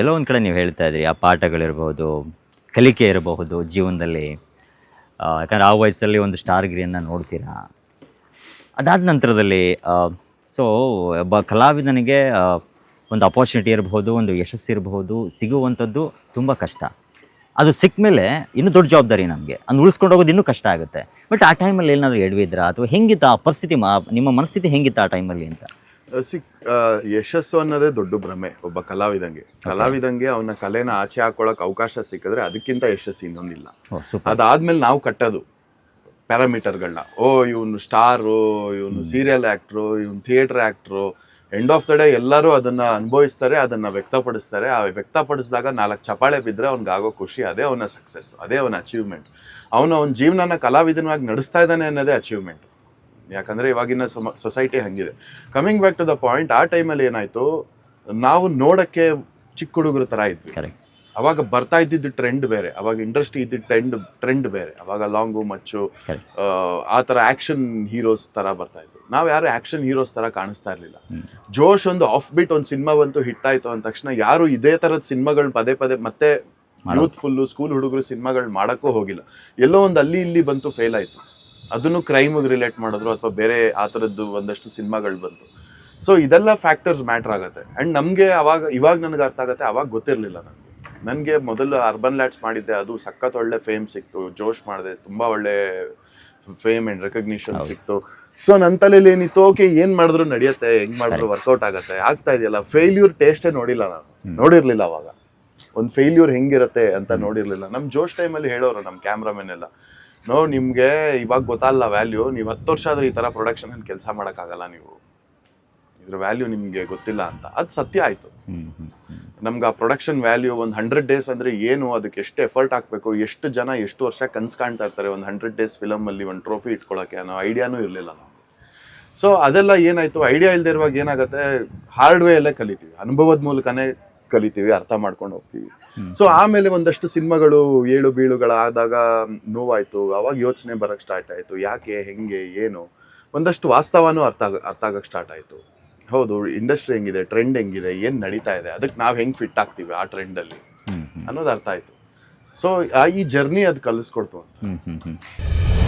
ಎಲ್ಲೋ ಒಂದು ಕಡೆ ನೀವು ಹೇಳ್ತಾ ಇದ್ರಿ, ಆ ಪಾಠಗಳಿರ್ಬೋದು ಕಲಿಕೆ ಇರಬಹುದು ಜೀವನದಲ್ಲಿ. ಯಾಕಂದರೆ ಆ ವಯಸ್ಸಲ್ಲಿ ಒಂದು ಸ್ಟಾರ್ ಗಿರಿಯನ್ನು ನೋಡ್ತೀರಾ? ಅದಾದ ನಂತರದಲ್ಲಿ ಸೊ ಒಬ್ಬ ಕಲಾವಿದನಿಗೆ ಒಂದು ಅಪಾರ್ಚುನಿಟಿ ಇರಬಹುದು, ಒಂದು ಯಶಸ್ಸು ಇರಬಹುದು, ಸಿಗುವಂಥದ್ದು ತುಂಬ ಕಷ್ಟ. ಅದು ಸಿಕ್ಕ ಮೇಲೆ ಇನ್ನೂ ದೊಡ್ಡ ಜವಾಬ್ದಾರಿ ನಮಗೆ. ಅದನ್ನು ಉಳಿಸ್ಕೊಂಡು ಹೋಗೋದು ಇನ್ನೂ ಕಷ್ಟ ಆಗುತ್ತೆ. ಬಟ್ ಆ ಟೈಮಲ್ಲಿ ಏನಾದರೂ ಎಡವಿದ್ರಾ? ಅಥವಾ ಹೆಂಗಿತ್ತು ಆ ಪರಿಸ್ಥಿತಿ ನಿಮ್ಮ ಮನಸ್ಥಿತಿ ಹೆಂಗಿತ್ತು ಆ ಟೈಮಲ್ಲಿ ಅಂತ? ಸಿಕ್ ಯಶಸ್ಸು ಅನ್ನೋದೇ ದೊಡ್ಡ ಭ್ರಮೆ ಒಬ್ಬ ಕಲಾವಿದಂಗೆ. ಕಲಾವಿದಂಗೆ ಅವನ ಕಲೆನ ಆಚೆ ಹಾಕೊಳಕ್ ಅವಕಾಶ ಸಿಕ್ಕಿದ್ರೆ ಅದಕ್ಕಿಂತ ಯಶಸ್ಸು ಇನ್ನೊಂದಿಲ್ಲ. ಅದಾದ್ಮೇಲೆ ನಾವು ಕಟ್ಟೋದು ಪ್ಯಾರಾಮೀಟರ್ಗಳನ್ನ. ಓ ಇವನು ಸ್ಟಾರು ಇವನು ಸೀರಿಯಲ್ ಆ್ಯಕ್ಟ್ರು ಇವನು theatre actor. End of the day ಎಲ್ಲರೂ ಅದನ್ನ ಅನುಭವಿಸ್ತಾರೆ ಅದನ್ನ ವ್ಯಕ್ತಪಡಿಸ್ತಾರೆ. ಆ ವ್ಯಕ್ತಪಡಿಸಿದಾಗ ನಾಲ್ಕು ಚಪಾಳೆ ಬಿದ್ದರೆ ಅವ್ನಿಗಾಗೋ ಖುಷಿ ಅದೇ ಅವನ ಸಕ್ಸಸ್ ಅದೇ ಅವನ ಅಚೀವ್ಮೆಂಟ್ ಅವನು ಅವನ ಜೀವನನ ಕಲಾವಿದನವಾಗಿ ನಡೆಸ್ತಾ ಇದ್ದಾನೆ ಅನ್ನೋದೇ ಅಚೀವ್ಮೆಂಟ್ ಯಾಕಂದ್ರೆ ಇವಾಗಿನ ಸೊಸೈಟಿ ಹಂಗಿದೆ. Coming back to the point ಆ ಟೈಮಲ್ಲಿ ಏನಾಯ್ತು ನಾವು ನೋಡಕ್ಕೆ ಚಿಕ್ಕ ಹುಡುಗರ ಥರ ಇದ್ವಿ. ಕರೆಕ್ಟ್ ಅವಾಗ ಬರ್ತಾ ಇದ್ದಿದ್ದು ಟ್ರೆಂಡ್ ಬೇರೆ ಅವಾಗ ಇಂಡಸ್ಟ್ರಿ ಇದ್ದಿದ್ದು ಟ್ರೆಂಡ್ ಟ್ರೆಂಡ್ ಬೇರೆ ಅವಾಗ ಲಾಂಗು ಮಚ್ಚು. ಆ, ಥರ ಆಕ್ಷನ್ ಹೀರೋಸ್ ಥರ ಬರ್ತಾ ಇದ್ವಿ. ನಾವು ಯಾರು ಆಕ್ಷನ್ ಹೀರೋಸ್ ಥರ ಕಾಣಿಸ್ತಾ ಇರಲಿಲ್ಲ. ಜೋಶ್ ಒಂದು ಆಫ್ ಬಿಟ್ ಒಂದು ಸಿನಿಮಾ ಬಂತು ಹಿಟ್ ಆಯ್ತು ಅಂದ ತಕ್ಷಣ ಯಾರು ಇದೇ ಥರದ ಸಿನಿಮಾಗಳು ಪದೇ ಪದೇ ಮತ್ತೆ ಯೂತ್ಫುಲ್ಲು ಸ್ಕೂಲ್ ಹುಡುಗರು ಸಿನಿಮಾಗಳು ಮಾಡೋಕ್ಕೂ ಹೋಗಿಲ್ಲ. ಎಲ್ಲೋ ಒಂದು ಅಲ್ಲಿ ಇಲ್ಲಿ ಬಂತು ಫೇಲ್ ಆಯಿತು. ಅದನ್ನು ಕ್ರೈಮಿಗೆ ರಿಲೇಟ್ ಮಾಡಿದ್ರು ಅಥವಾ ಬೇರೆ ಆ ಥರದ್ದು ಒಂದಷ್ಟು ಸಿನಿಮಾಗಳು ಬಂತು. ಸೊ ಇದೆಲ್ಲ ಫ್ಯಾಕ್ಟರ್ಸ್ ಮ್ಯಾಟ್ರ್ ಆಗುತ್ತೆ. ಆ್ಯಂಡ್ ನಮಗೆ ಅವಾಗ ಇವಾಗ ನನಗೆ ಅರ್ಥ ಆಗುತ್ತೆ ಅವಾಗ ಗೊತ್ತಿರಲಿಲ್ಲ ನನಗೆ ನನಗೆ ಮೊದಲು ಅರ್ಬನ್ ಲ್ಯಾಟ್ಸ್ ಮಾಡಿದ್ದೆ ಅದು ಸಖತ್ ಒಳ್ಳೆ ಫೇಮ್ ಸಿಕ್ತು. ಜೋಶ್ ಮಾಡಿದೆ ತುಂಬ ಒಳ್ಳೆ ಫೇಮ್ ಆ್ಯಂಡ್ ರೆಕಗ್ನಿಷನ್ ಸಿಕ್ತು. ಸೊ ನನ್ನ ತಲೆಯಲ್ಲಿ ಏನಿತ್ತು ಓಕೆ ಏನು ಮಾಡಿದ್ರು ನಡೆಯುತ್ತೆ ಹೆಂಗೆ ಮಾಡಿದ್ರು ವರ್ಕೌಟ್ ಆಗುತ್ತೆ ಆಗ್ತಾ ಇದೆಯಲ್ಲ. ಫೇಲ್ಯೂರ್ ಟೇಸ್ಟೇ ನೋಡಿಲ್ಲ ನಾನು. ನೋಡಿರಲಿಲ್ಲ ಅವಾಗ. ಒಂದು ಫೇಲ್ಯೂರ್ ಹೆಂಗಿರುತ್ತೆ ಅಂತ ನೋಡಿರಲಿಲ್ಲ. ನಮ್ಮ ಜೋಶ್ ಟೈಮಲ್ಲಿ ಹೇಳೋರು ನಮ್ಮ ಕ್ಯಾಮ್ರಾಮನ್ ಎಲ್ಲ. ನೋ ನಿಮಗೆ ಇವಾಗ ಗೊತ್ತಲ್ಲ ವ್ಯಾಲ್ಯೂ ನೀವು ಹತ್ತು ವರ್ಷ ಆದ್ರೆ ಈ ಥರ ಪ್ರೊಡಕ್ಷನ್ ಕೆಲಸ ಮಾಡೋಕ್ಕಾಗಲ್ಲ ನೀವು. ಇದ್ರ ವ್ಯಾಲ್ಯೂ ನಿಮಗೆ ಗೊತ್ತಿಲ್ಲ ಅಂತ. ಅದು ಸತ್ಯ ಆಯಿತು. ನಮ್ಗೆ ಆ ಪ್ರೊಡಕ್ಷನ್ ವ್ಯಾಲ್ಯೂ ಒಂದು ಹಂಡ್ರೆಡ್ ಡೇಸ್ ಅಂದ್ರೆ ಏನು? ಅದಕ್ಕೆ ಎಷ್ಟು ಎಫರ್ಟ್ ಹಾಕಬೇಕು? ಎಷ್ಟು ಜನ ಎಷ್ಟು ವರ್ಷ ಕನ್ಸ್ ಕಾಣ್ತಾ ಇರ್ತಾರೆ ಒಂದು ಹಂಡ್ರೆಡ್ ಡೇಸ್ ಫಿಲಮಲ್ಲಿ ಒಂದು ಟ್ರೋಫಿ ಇಟ್ಕೊಳ್ಳೋಕೆ ಅನ್ನೋ ಐಡಿಯಾನೂ ಇರಲಿಲ್ಲ ನಮಗೆ. ಸೊ ಅದೆಲ್ಲ ಏನಾಯ್ತು? ಐಡಿಯಾ ಇಲ್ದಿರುವಾಗ ಏನಾಗುತ್ತೆ? ಹಾರ್ಡ್ ವೇ ಅಲ್ಲೇ ಕಲಿತೀವಿ. ಅನುಭವದ ಮೂಲಕನೇ ಕಲಿತೀವಿ ಅರ್ಥ ಮಾಡ್ಕೊಂಡು ಹೋಗ್ತೀವಿ. ಸೊ ಆಮೇಲೆ ಒಂದಷ್ಟು ಸಿನಿಮಾಗಳು ಏಳು ಬೀಳುಗಳಾದಾಗ ನೋವಾಯ್ತು. ಅವಾಗ ಯೋಚನೆ ಬರಕ್ ಸ್ಟಾರ್ಟ್ ಆಯ್ತು. ಯಾಕೆ ಹೆಂಗೆ ಏನು? ಒಂದಷ್ಟು ವಾಸ್ತವನೂ ಅರ್ಥ ಆಗ ಅರ್ಥ ಆಗಕ್ಕೆ ಸ್ಟಾರ್ಟ್ ಆಯಿತು. ಹೌದು ಇಂಡಸ್ಟ್ರಿ ಹೆಂಗಿದೆ ಟ್ರೆಂಡ್ ಹೆಂಗಿದೆ ಏನು ನಡೀತಾ ಇದೆ? ಅದಕ್ಕೆ ನಾವು ಹೆಂಗೆ ಫಿಟ್ ಆಗ್ತೀವಿ ಆ ಟ್ರೆಂಡಲ್ಲಿ ಅನ್ನೋದು ಅರ್ಥ ಆಯ್ತು. ಸೊ ಈ ಜರ್ನಿ ಅದು ಕಲಿಸ್ಕೊಡ್ತು ಅಂತ.